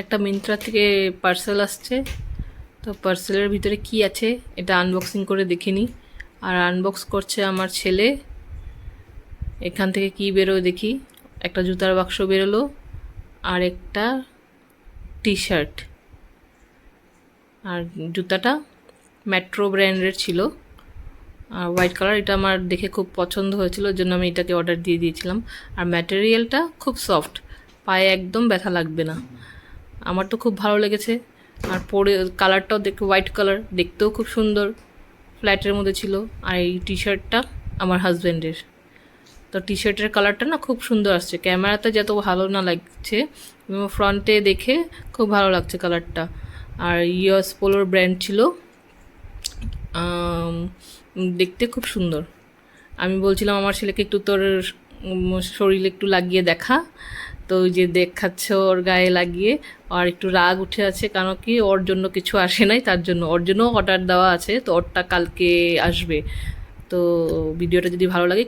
একটা মিন্ত্রা থেকে পার্সেল আসছে। তো পার্সেলের ভিতরে কি আছে, এটা আনবক্সিং করে দেখিনি আর আনবক্স করছে আমার ছেলে। এখান থেকে কি বেরোয় দেখি। একটা জুতার বাক্স বেরোলো। আর একটা টি শার্ট আর জুতাটা মেট্রো ব্র্যান্ডের ছিল। আর হোয়াইট কালার এটা আমার দেখে খুব পছন্দ হয়েছিল জন্য আমি এটাকে অর্ডার দিয়ে দিয়েছিলাম। আর ম্যাটেরিয়ালটা খুব সফট পায়ে একদম ব্যথা লাগবে না। আমার তো খুব ভালো লেগেছে। আর পরে কালারটাও দেখতে হোয়াইট কালার দেখতেও খুব সুন্দর। ফ্ল্যাটের মধ্যে ছিল। আর এই টি শার্টটা আমার হাজব্যান্ডের তো টি শার্টের কালারটা না খুব সুন্দর আসছে। ক্যামেরাতে যত ভালো না লাগছে ফ্রন্টে দেখে খুব ভালো লাগছে কালারটা আর ইয়স পোলোর ব্র্যান্ড ছিল। দেখতে খুব সুন্দর। আমি বলছিলাম আমার ছেলেকে একটু তোর শরীরে একটু লাগিয়ে দেখা। তো ওই যে দেখাচ্ছ ওর গায়ে লাগিয়ে, আর একটু রাগ উঠে আছে কারণ কি, ওর জন্য কিছু আসে নাই, তার জন্য। ওর জন্য অর্ডার দেওয়া আছে, তো ওরটা কালকে আসবে। তো ভিডিওটা যদি ভালো লাগে